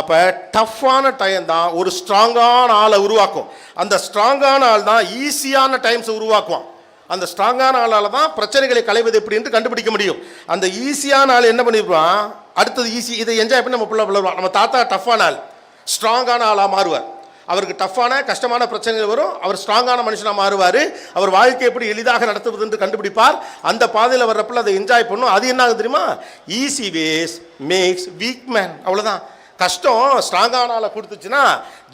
அப்போ டஃப்பான டைம் தான் ஒரு ஸ்ட்ராங்கான ஆளை உருவாக்கும். அந்த ஸ்ட்ராங்கான ஆள் தான் ஈஸியான டைம்ஸை உருவாக்குவான். அந்த ஸ்ட்ராங்கான ஆளால் தான் பிரச்சனைகளை களைவது எப்படின்ட்டு கண்டுபிடிக்க முடியும். அந்த ஈஸியான ஆள் என்ன பண்ணிருப்பான்? அடுத்தது ஈஸி இதை என்ஜாய் பண்ணி நம்ம பிள்ளை வளருவான். நம்ம தாத்தா டஃப்பான ஆள். ஸ்ட்ராங்கான ஆளாக மாறுவார். அவருக்கு டஃப்பான கஷ்டமான பிரச்சனைகள் வரும். அவர் ஸ்ட்ராங்கான மனுஷனாக மாறுவார். அவர் வாழ்க்கை எப்படி எளிதாக நடத்துவது என்று கண்டுபிடிப்பார். அந்த பாதையில் வர்றப்பல அதை என்ஜாய் பண்ணும். அது என்ன ஆகுது தெரியுமா? Easy ways makes weak man அவ்வளோதான் கஷ்டம் ஸ்ட்ராங்கான ஆளை கொடுத்துச்சுன்னா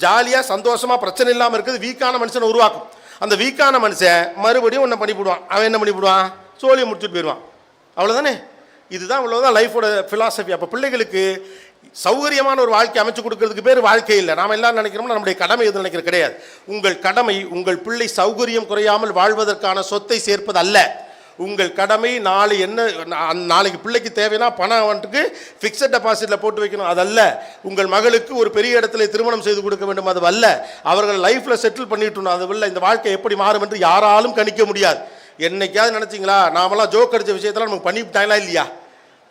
ஜாலியாக சந்தோஷமாக பிரச்சனை இல்லாமல் இருக்குது வீக்கான மனுஷனை உருவாக்கும். அந்த வீக்கான மனுஷன் மறுபடியும் ஒன்றை பண்ணிவிடுவான் அவன் என்ன பண்ணிவிடுவான் சோழியை முடிச்சுட்டு போயிடுவான். அவ்வளோதானே இதுதான் இவ்வளோதான் லைஃபோட ஃபிலாசபி அப்போ பிள்ளைகளுக்கு சௌகரியமான ஒரு வாழ்க்கை அமைச்சு கொடுக்கறதுக்கு பேர் வாழ்க்கை இல்லை. நாம் எல்லாரும் நினைக்கிறோம்னா நம்முடைய கடமை எதுவும் நினைக்கிறது கிடையாது. உங்கள் கடமை உங்கள் பிள்ளை சௌகரியம் குறையாமல் வாழ்வதற்கான சொத்தை சேர்ப்பது அல்ல. உங்கள் கடமை நாளை என்ன நாளைக்கு பிள்ளைக்கு தேவைன்னா பணம் வந்துட்டு ஃபிக்ஸட் டெபாசிட்டில் போட்டு வைக்கணும். அதல்ல உங்கள் மகளுக்கு ஒரு பெரிய இடத்துல திருமணம் செய்து கொடுக்க வேண்டும். அது அல்ல அவர்கள் லைஃப்பில் செட்டில் பண்ணிட்டு அது இல்லை இந்த வாழ்க்கை எப்படி மாறும் என்று யாராலும் கணிக்க முடியாது. என்னைக்காவது நினச்சிங்களா? நாமெல்லாம் ஜோக் அடித்த விஷயத்தெல்லாம் நமக்கு பண்ணிவிட்டாங்களா இல்லையா?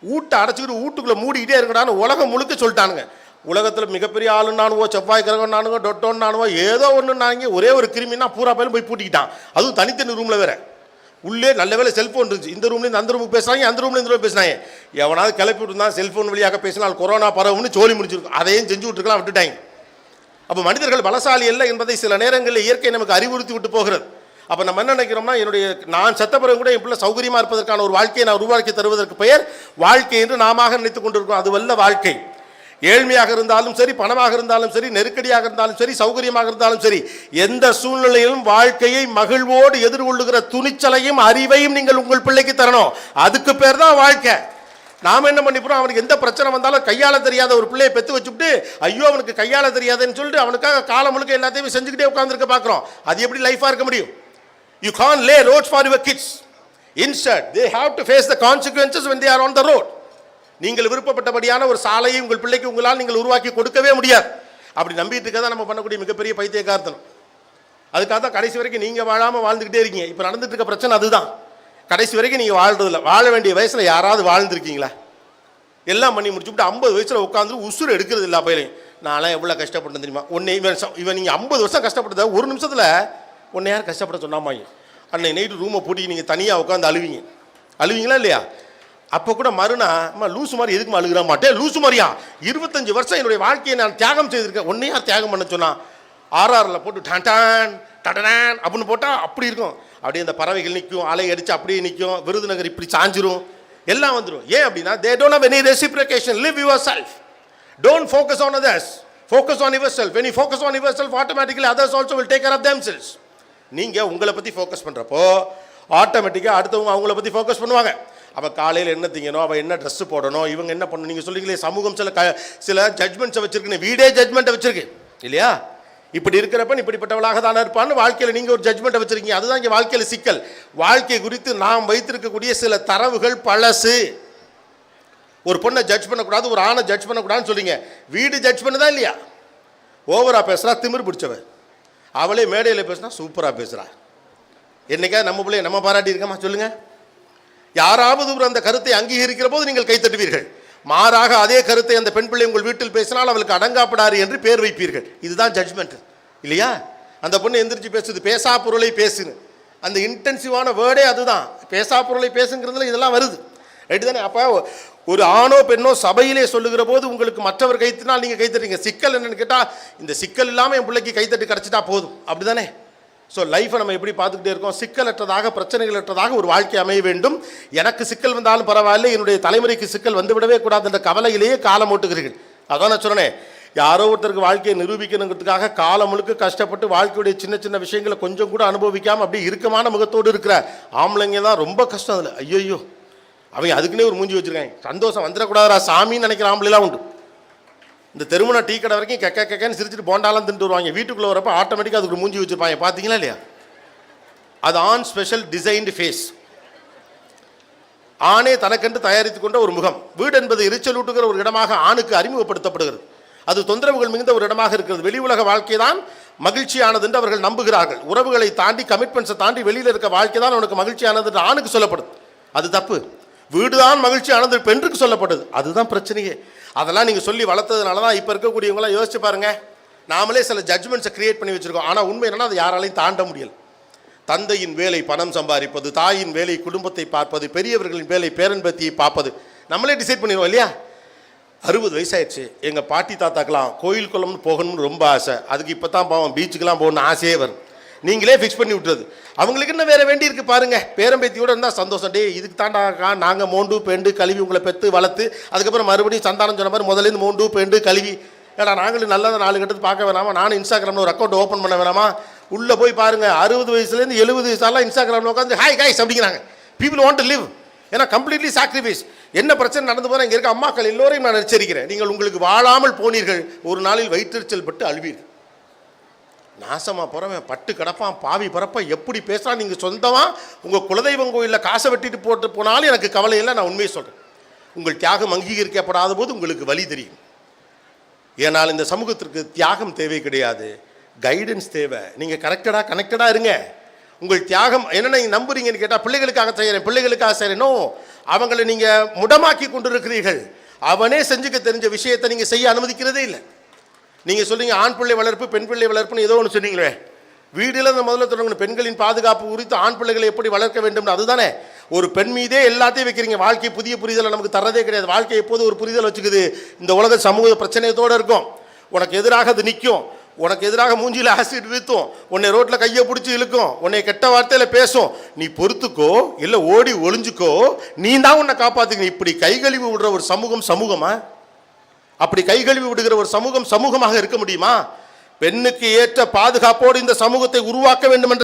வீட்டை அடைச்சிக்கிட்டு வீட்டுக்குள்ளே மூடிக்கிட்டே இருக்கடான்னு உலகம் முழுக்க சொல்லிட்டானுங்க. உலகத்தில் மிகப்பெரிய ஆளுன்னானுவோ செவ்வாய் கிரகம் நானுவோ டொட்டோன்னு நானுவோ ஏதோ ஒன்று நாங்க ஒரே ஒரு கிருமினா பூரா பேரும் போய் பூட்டிக்கிட்டான். அதுவும் தனித்தனி ரூமில் வேறு. உள்ளே நல்ல வேலை செல்ஃபோன் இருந்துச்சு. இந்த ரூம்லேருந்து அந்த ரூமுக்கு பேசுனாங்க அந்த ரூம்ல இந்த ரூம் பேசுனாங்க எவனாவது கிளப்பி விட்டுருந்தா செல்ஃபோன் வழியாக பேசினால் கொரோனா பரவும்னு சோழி முடிச்சிருக்கும் அதையும் செஞ்சு விட்டுருக்கலாம் விட்டுட்டாங்க. அப்போ மனிதர்கள் பலசாலி அல்ல என்பதை சில நேரங்களில் இயற்கை நமக்கு அறிவுறுத்தி விட்டு போகிறது. அப்போ நம்ம என்ன நினைக்கிறோம்னா என்னுடைய நான் செத்த பிறகு கூட என் பிள்ளை சௌகரியமாக இருப்பதற்கான ஒரு வாழ்க்கையை நான் உருவாக்கி தருவதற்கு பெயர் வாழ்க்கை என்று நாம நினைத்துக் கொண்டிருக்கிறோம். அது வல்ல வாழ்க்கை. ஏழ்மையாக இருந்தாலும் சரி பணமாக இருந்தாலும் சரி நெருக்கடியாக இருந்தாலும் சரி சௌகரியமாக இருந்தாலும் சரி எந்த சூழ்நிலையிலும் வாழ்க்கையை மகிழ்வோடு எதிர்கொள்ளுகிற துணிச்சலையும் அறிவையும் நீங்கள் உங்கள் பிள்ளைக்கு தரணும். அதுக்கு பேர் தான் வாழ்க்கை. நாம் என்ன பண்ணிப்போம்? அவனுக்கு எந்த பிரச்சனை வந்தாலும் கையாள தெரியாத ஒரு பிள்ளையை பெற்று வச்சுட்டு ஐயோ அவனுக்கு கையாள தெரியாதுன்னு சொல்லிட்டு அவனுக்காக காலம் முழுக்க எல்லாத்தையும் செஞ்சுக்கிட்டே உட்காந்துருக்க பார்க்குறோம். அது எப்படி லைஃபாக இருக்க முடியும்? You can lay road for your kids instead they have to face the consequences when they are on the road நீங்கள் விருப்பப்பட்டபடியான ஒரு சாலையை உங்கள் பிள்ளைக்கு உங்களால் நீங்கள் உருவாக்கி கொடுக்கவே முடியாது. அப்படி நம்பிட்டு இருக்கதான் நம்ம பண்ணக்கூடிய மிகப்பெரிய பைத்தியக்காரத்தனம். அதுக்காக தான் கடைசி வரைக்கும் நீங்கள் வாழாமல் வாழ்ந்துக்கிட்டே இருக்கீங்க. இப்போ நடந்துட்டு இருக்க பிரச்சனை அதுதான். கடைசி வரைக்கும் நீங்கள் வாழ்றதில்ல. வாழ வேண்டிய வயசில் யாராவது வாழ்ந்துருக்கீங்களா? எல்லாம் பண்ணி முடிச்சுட்டு ஐம்பது வயசில் உட்காந்து உசுறு எடுக்கிறது இல்லை பயிலையும் நான்லாம் எவ்வளோ கஷ்டப்பட்டேன் தெரியுமா? ஒன்னே இவன் இவன் நீங்கள் ஐம்பது வருஷம் கஷ்டப்பட்டத ஒரு நிமிஷத்தில் ஒன்னே யார் கஷ்டப்பட சொன்னாமாங்க? அன்னை நைட்டு ரூமை பூட்டி நீங்கள் தனியாக உட்காந்து அழுவீங்க. அழுவீங்களா இல்லையா? அப்போ கூட மறுனா அம்மா லூசு மாதிரி எதுக்குமா அழுகிற மாட்டேன் லூசு மாதிரியா? இருபத்தஞ்சு வருஷம் என்னுடைய வாழ்க்கையை நான் தியாகம் செய்திருக்கேன். உன்னை யார் தியாகம் பண்ண சொன்னான் ஆர்ஆரில் போட்டு டான் டான் அப்படின்னு போட்டால் அப்படி இருக்கும். அப்படியே இந்த பறவைகள் நிற்கும் அலை அடித்து அப்படியே நிற்கும் விருதுநகர் இப்படி சாஞ்சிரும். எல்லாம் வந்துடும் ஏன் அப்படின்னா they don't have any reciprocation. Live yourself. Don't focus on on focus on yourself. When you focus on yourself others also also take take of themselves நீங்கள் உங்களை பற்றி ஃபோக்கஸ் பண்ணுறப்போ ஆட்டோமேட்டிக்காக அடுத்தவங்க அவங்கள பற்றி ஃபோக்கஸ் பண்ணுவாங்க. அவள் காலையில் என்ன திங்கணும்? அவள் என்ன ட்ரெஸ்ஸு போடணும்? இவங்க என்ன பண்ணணும்? நீங்கள் சொல்லிங்களே சமூகம் சில க சில ஜட்மெண்ட்ஸை வச்சுருக்குன்னு வீடே ஜட்மெண்ட்டை வச்சுருக்கு. இல்லையா? இப்படி இருக்கிறப்ப இப்படிப்பட்டவளாக தானே இருப்பான்னு வாழ்க்கையில் நீங்கள் ஒரு ஜட்மெண்ட்டை வச்சிருக்கீங்க. அதுதான் இங்கே வாழ்க்கையில் சிக்கல். வாழ்க்கை குறித்து நாம் வைத்திருக்கக்கூடிய சில தரவுகள் பழசு. ஒரு பொண்ணை ஜட்ஜ் பண்ணக்கூடாது ஒரு ஆணை ஜட்ஜ் பண்ணக்கூடாதுன்னு சொல்றீங்க. வீடு ஜட்ஜ் பண்ணுதா இல்லையா? ஓவராக பேசுகிறா திமிர் பிடிச்சவ. அவளே மேடையில் பேசுனா சூப்பராக பேசுகிறா என்னைக்கா நம்ம பிள்ளைய நம்ம பாராட்டி இருக்கமா சொல்லுங்கள் யாராவது ஒரு அந்த கருத்தை அங்கீகரிக்கிற போது நீங்கள் கைத்தட்டுவீர்கள் மாறாக அதே கருத்தை அந்த பெண் பிள்ளை உங்கள் வீட்டில் பேசினால் அவளுக்கு அடங்காப்படாரு என்று பேர் வைப்பீர்கள். இதுதான் ஜட்ஜ்மெண்ட் இல்லையா? அந்த பொண்ணு எந்திரிச்சு பேசுது பேசா பொருளை பேசுன்னு. அந்த இன்டென்சிவான வேர்டே அதுதான். பேசா பொருளை பேசுங்கிறதுல இதெல்லாம் வருது. ரைட்டு தானே அப்போ ஒரு ஆணோ பெண்ணோ சபையிலே சொல்லுகிற போது உங்களுக்கு மற்றவர் கைத்தினால் நீங்கள் கைத்தட்டுறீங்க சிக்கல் என்னன்னு கேட்டால் இந்த சிக்கல் இல்லாமல் என் பிள்ளைக்கு கைத்தட்டு கிடச்சிட்டா போதும். அப்படிதானே? ஸோ லைஃப்பை நம்ம எப்படி பார்த்துக்கிட்டே இருக்கோம்? சிக்கலற்றதாக பிரச்சனைகளற்றதாக ஒரு வாழ்க்கை அமைய வேண்டும். எனக்கு சிக்கல் வந்தாலும் பரவாயில்ல. என்னுடைய தலைமுறைக்கு சிக்கல் வந்துவிடவே கூடாது என்ற கவலையிலேயே காலம் ஓட்டுகிறீர்கள். அதான் நான் சொன்னேன். யாரோ ஒருத்தருக்கு வாழ்க்கையை நிரூபிக்கணுங்கிறதுக்காக காலம் முழுக்க கஷ்டப்பட்டு வாழ்க்கையுடைய சின்ன சின்ன விஷயங்களை கொஞ்சம் கூட அனுபவிக்காமல் அப்படி இறுக்கமான முகத்தோடு இருக்கிற ஆம்பளைங்க தான் ரொம்ப கஷ்டம் அதில். ஐயோ அவங்க அதுக்குன்னே ஒரு மூஞ்சி வச்சிருக்காங்க. சந்தோஷம் வந்துடக்கூடாதா சாமின்னு நினைக்கிற ஆம்பளைலாம் உண்டு. இந்த தெருமுனா டீ கடை வரைக்கும் கெக்க கெக்கன்னு சிரிச்சிட்டு போண்டாலாம் தின்ட்டு வருவாங்க. வீட்டுக்குள்ளே வரப்போ ஆட்டோமேட்டிக்காக அதுக்கு மூஞ்சி வச்சுருப்பாங்க. பார்த்தீங்களா இல்லையா? அது ஆன் ஸ்பெஷல் டிசைன்டு ஃபேஸ் ஆணே தனக்கென்று தயாரித்து கொண்ட ஒரு முகம். வீடு என்பது எரிச்சலூட்டுகிற ஒரு இடமாக ஆணுக்கு அறிமுகப்படுத்தப்படுகிறது. அது தொந்தரவுகள் மிகுந்த ஒரு இடமாக இருக்கிறது. வெளி உலக வாழ்க்கை தான் மகிழ்ச்சியானது என்று அவர்கள் நம்புகிறார்கள். உறவுகளை தாண்டி கமிட்மெண்ட்ஸை தாண்டி வெளியில் இருக்க வாழ்க்கை தான் அவனுக்கு மகிழ்ச்சியானது என்று ஆணுக்கு சொல்லப்படுது. அது தப்பு. வீடுதான் மகிழ்ச்சியானது பெண்ணுக்கு சொல்லப்படுது. அதுதான் பிரச்சனையே. அதெல்லாம் நீங்கள் சொல்லி வளர்த்ததுனால தான் இப்போ இருக்கக்கூடியவங்களாம் யோசிச்சு பாருங்கள் நாமளே சில ஜட்ஜ்மெண்ட்ஸை கிரியேட் பண்ணி வச்சுருக்கோம். ஆனால் உண்மை என்னன்னா அது யாராலையும் தாண்ட முடியல. தந்தையின் வேலை பணம் சம்பாதிப்பது தாயின் வேலை குடும்பத்தை பார்ப்பது பெரியவர்களின் வேலை பேரன்பத்தியை பார்ப்பது. நம்மளே டிசைட் பண்ணிடுவோம் இல்லையா? அறுபது வயசாயிடுச்சு. எங்கள் பாட்டி தாத்தாக்கெல்லாம் கோயில் குளம்னு போகணும்னு ரொம்ப ஆசை. அதுக்கு இப்போ தான் போவோம் பீச்சுக்கெலாம் போகணும்னு ஆசையே வரும். நீங்களே ஃபிக்ஸ் பண்ணி விட்டுறது. அவங்களுக்கு என்ன வேற வேண்டி இருக்குது பாருங்கள் பேரம்பேத்தியோட இருந்தால் சந்தோஷம். டே இதுக்கு தாண்டாக்கா நாங்கள் மோண்டு பெண்டு கழுவி உங்களை பெற்று வளர்த்து அதுக்கப்புறம் மறுபடியும் சந்தானம் சொன்ன மாதிரி முதல்ல இருந்து மோண்டு பெண்டு கழுவி. ஏடா நாங்களும் நல்லதை நாலு கட்டத்து பார்க்க வேணாமா? நானும் இன்ஸ்டாகிராமில் ஒரு அக்கௌண்ட் ஓப்பன் பண்ண வேணாமா? உள்ளே போய் பாருங்கள் அறுபது வயசுலேருந்து எழுபது வயசாலாம் இன்ஸ்டாகிராமில் உட்காந்து ஹாய் காய்ஸ் அப்படிங்கிறாங்க. பீப்புள் வாண்ட் டு லிவ் ஏன்னா கம்ப்ளீட்லி சாக்ரிஃபைஸ் என்ன பிரச்சனை நடந்து போனால் இங்கே இருக்க அம்மாக்கள் எல்லோரையும் நான் எச்சரிக்கிறேன். நீங்கள் உங்களுக்கு வாழாமல் போனீர்கள். ஒரு நாளில் வயிற்றெரிச்சல் பட்டு அழுவீர்கள். நாசமாக போகிறவன் பட்டு கிடப்பான் பாவி பிறப்பான் எப்படி பேசுகிறான் நீங்கள் சொந்தமாக உங்கள் குலதெய்வம் கோயிலில் காசை வெட்டிட்டு போட்டு போனாலும் எனக்கு கவலை இல்லை நான் உண்மையை சொல்கிறேன் உங்கள் தியாகம் அங்கீகரிக்கப்படாத போது உங்களுக்கு வழி தெரியும். ஏனால் இந்த சமூகத்திற்கு தியாகம் தேவை கிடையாது. கைடன்ஸ் தேவை. நீங்கள் கரெக்டடாக கனெக்டடாக இருங்க. உங்கள் தியாகம் என்னென்ன நீங்கள் நம்புறீங்கன்னு கேட்டால் பிள்ளைகளுக்காக செய்கிறேன் பிள்ளைகளுக்காக செய்கிறேனோ அவங்களை நீங்கள் முடமாக்கி கொண்டிருக்கிறீர்கள். அவனே செஞ்சுக்க தெரிஞ்ச விஷயத்தை நீங்கள் செய்ய அனுமதிக்கிறதே இல்லை. நீங்கள் சொல்றீங்க ஆண் பிள்ளை வளர்ப்பு பெண் பிள்ளை வளர்ப்புன்னு ஏதோ ஒன்று சொன்னீங்களே. வீடில் இந்த முதல்ல தொடங்கணும். பெண்களின் பாதுகாப்பு குறித்து ஆண் பிள்ளைகளை எப்படி வளர்க்க வேண்டும் அதுதானே. ஒரு பெண் மீதே எல்லாத்தையும் வைக்கிறீங்க. வாழ்க்கை புதிய புரிதலை நமக்கு தரதே கிடையாது. வாழ்க்கை எப்போது ஒரு புரிதல் வச்சுக்குது. இந்த உலக சமூக பிரச்சனையத்தோடு இருக்கும். உனக்கு எதிராக அது நிற்கும் உனக்கு எதிராக மூஞ்சியில் ஆசிட் வீத்தும். உன்னை ரோட்டில் கையை பிடிச்சி இழுக்கும். உன்னை கெட்ட வார்த்தையில் பேசும். நீ பொறுத்துக்கோ இல்லை ஓடி ஒளிஞ்சுக்கோ நீ தான் உன்னை காப்பாத்துக்கணும். இப்படி கைகழிவு விடுற ஒரு சமூகம் சமூகமாக அப்படி கை கழுவி விடுகிற ஒரு சமூகம் சமூகமாக இருக்க முடியுமா? பெண்ணுக்கு ஏற்ற பாதுகாப்போடு இந்த சமூகத்தை உருவாக்க வேண்டும் என்ற